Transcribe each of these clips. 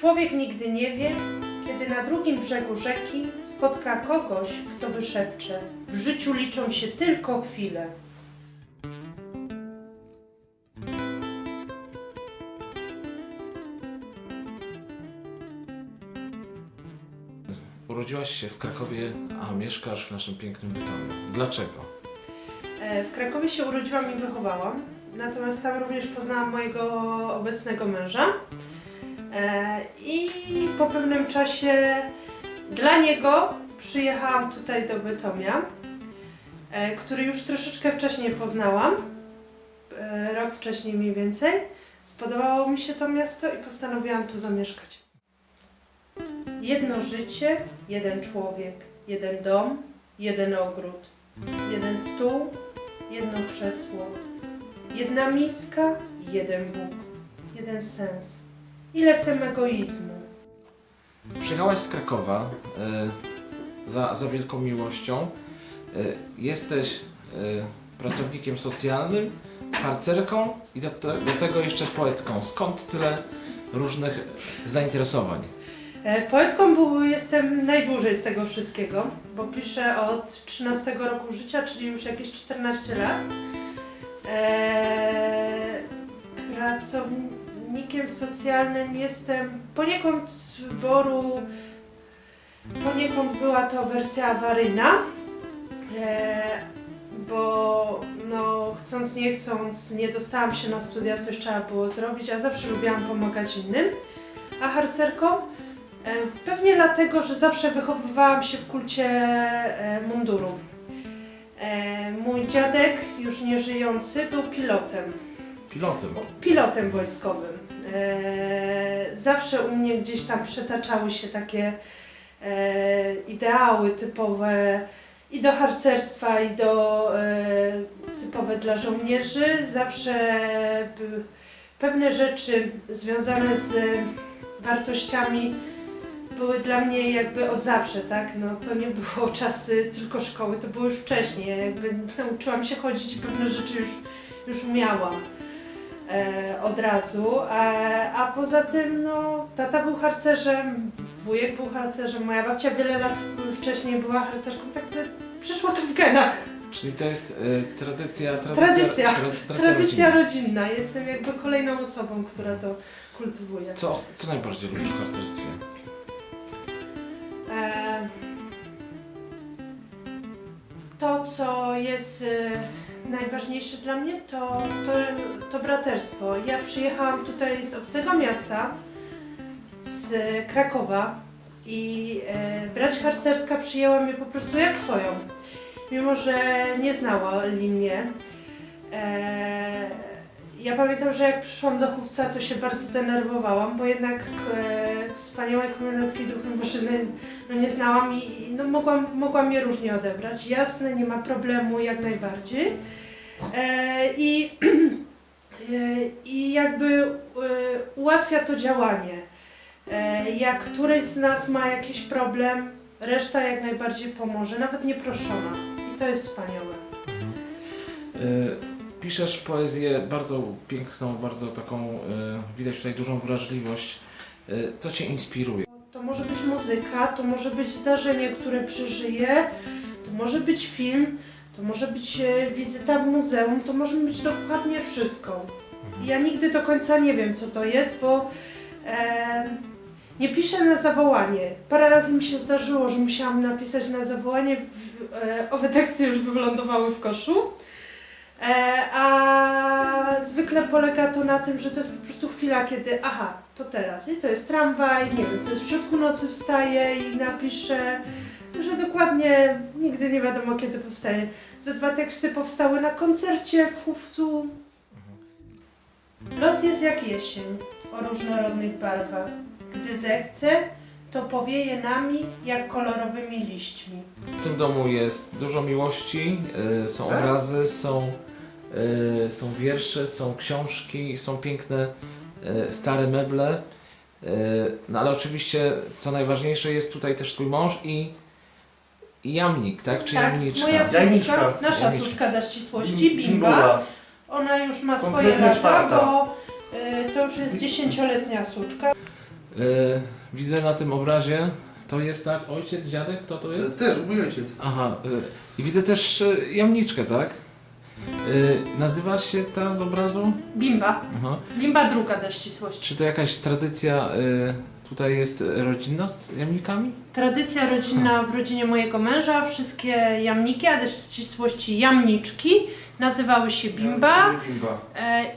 Człowiek nigdy nie wie, kiedy na drugim brzegu rzeki spotka kogoś, kto wyszepcze. W życiu liczą się tylko chwile. Urodziłaś się w Krakowie, a mieszkasz w naszym pięknym Bytomiu. Dlaczego? E, W Krakowie się urodziłam i wychowałam, natomiast tam również poznałam mojego obecnego męża. E, I po pewnym czasie dla niego przyjechałam tutaj do Bytomia, e, który już troszeczkę wcześniej poznałam, e, rok wcześniej mniej więcej. Spodobało mi się to miasto i postanowiłam tu zamieszkać. Jedno życie, jeden człowiek, jeden dom, jeden ogród, jeden stół, jedno krzesło, jedna miska, jeden Bóg, jeden sens. Ile w tym egoizmu? Przyjechałaś z Krakowa e, za, za wielką miłością. E, jesteś e, pracownikiem socjalnym, harcerką i do, te, do tego jeszcze poetką. Skąd tyle różnych zainteresowań? E, Poetką był, jestem najdłużej z tego wszystkiego, bo piszę od 13 roku życia, czyli już jakieś 14 lat. E, pracownikiem socjalnym jestem poniekąd z wyboru, poniekąd była to wersja awaryjna, e, bo no, chcąc nie chcąc nie dostałam się na studia, coś trzeba było zrobić, a zawsze lubiłam pomagać innym. A harcerką? E, Pewnie dlatego, że zawsze wychowywałam się w kulcie e, munduru. Mój dziadek, już nie żyjący, był pilotem. Pilotem. Pilotem wojskowym. E, Zawsze u mnie gdzieś tam przetaczały się takie e, ideały typowe i do harcerstwa, i do e, typowe dla żołnierzy. Zawsze pewne rzeczy związane z wartościami były dla mnie jakby od zawsze, tak? No to nie było czasy tylko szkoły, to było już wcześniej. Ja jakby nauczyłam się chodzić pewne rzeczy już, już umiałam od razu. E, a poza tym, no, tata był harcerzem, wujek był harcerzem, moja babcia wiele lat wcześniej była harcerką, tak by przyszło to w genach. Czyli to jest e, tradycja, tradycja, Tradycja. tra- Tradycja rodzinna. rodzinna. Jestem jakby kolejną osobą, która to kultywuje. Co, co najbardziej lubisz w harcerstwie? E, To, co jest e, najważniejsze dla mnie, to, to, to braterstwo. Ja przyjechałam tutaj z obcego miasta, z Krakowa i e, brać harcerska przyjęła mnie po prostu jak swoją. Mimo, że nie znali mnie. E, ja pamiętam, że jak przyszłam do chłopca, to się bardzo denerwowałam, bo jednak e, wspaniałej komendantki duchów maszyny no nie znałam i i no mogłam, mogłam je różnie odebrać. Jasne, nie ma problemu, jak najbardziej. E, I, e, I jakby e, ułatwia to działanie. E, jak któryś z nas ma jakiś problem, reszta jak najbardziej pomoże, nawet nieproszona. I to jest wspaniałe. E, Piszesz poezję bardzo piękną, bardzo taką, e, widać tutaj dużą wrażliwość. E, Co Cię inspiruje? To może być muzyka, to może być zdarzenie, które przeżyję, to może być film, to może być e, wizyta w muzeum, to może być dokładnie wszystko. I Ja nigdy do końca nie wiem, co to jest, bo e, nie piszę na zawołanie. Parę razy mi się zdarzyło, że musiałam napisać na zawołanie, w, e, owe teksty już wylądowały w koszu. E, a zwykle polega to na tym, że to jest po prostu chwila, kiedy aha, to teraz, i to jest tramwaj, nie wiem, to jest w środku nocy wstaję i napiszę, że dokładnie nigdy nie wiadomo kiedy powstaje. Ze dwa teksty powstały na koncercie w Chówcu. Los jest jak jesień, o różnorodnych barwach. Gdy zechce, to powieje nami jak kolorowymi liśćmi. W tym domu jest dużo miłości, e, są Tak? obrazy, są, e, są wiersze, są książki, są piękne e, stare meble. No ale oczywiście, co najważniejsze, jest tutaj też Twój mąż i, i jamnik, tak? Czy tak, jamniczka? moja suczka, Jajniczka. nasza Jajniczka. suczka dla ścisłości, Bimba. Bimba. Ona już ma swoje Kompletnie lata, czwarta. bo y, to już jest dziesięcioletnia suczka. E, widzę na tym obrazie, to jest tak, ojciec, dziadek, kto to jest? Też mój ojciec. Aha, e, i widzę też e, jamniczkę, tak? Nazywa się ta z obrazu? Bimba. Aha. Bimba druga dla ścisłości. Czy to jakaś tradycja tutaj jest rodzinna z jamnikami? Tradycja rodzinna w rodzinie mojego męża. Wszystkie jamniki, a też w ścisłości jamniczki, nazywały się bimba. Bimba.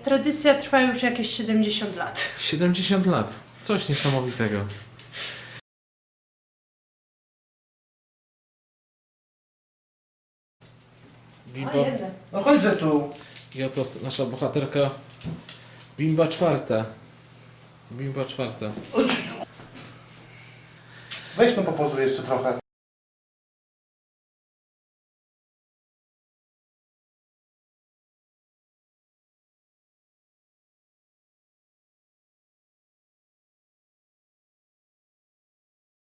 Tradycja trwa już jakieś 70 lat. 70 lat. Coś niesamowitego. Bimba, No chodźże tu. i oto nasza bohaterka Bimba czwarta. Bimba czwarta. Weź no popozuj jeszcze trochę.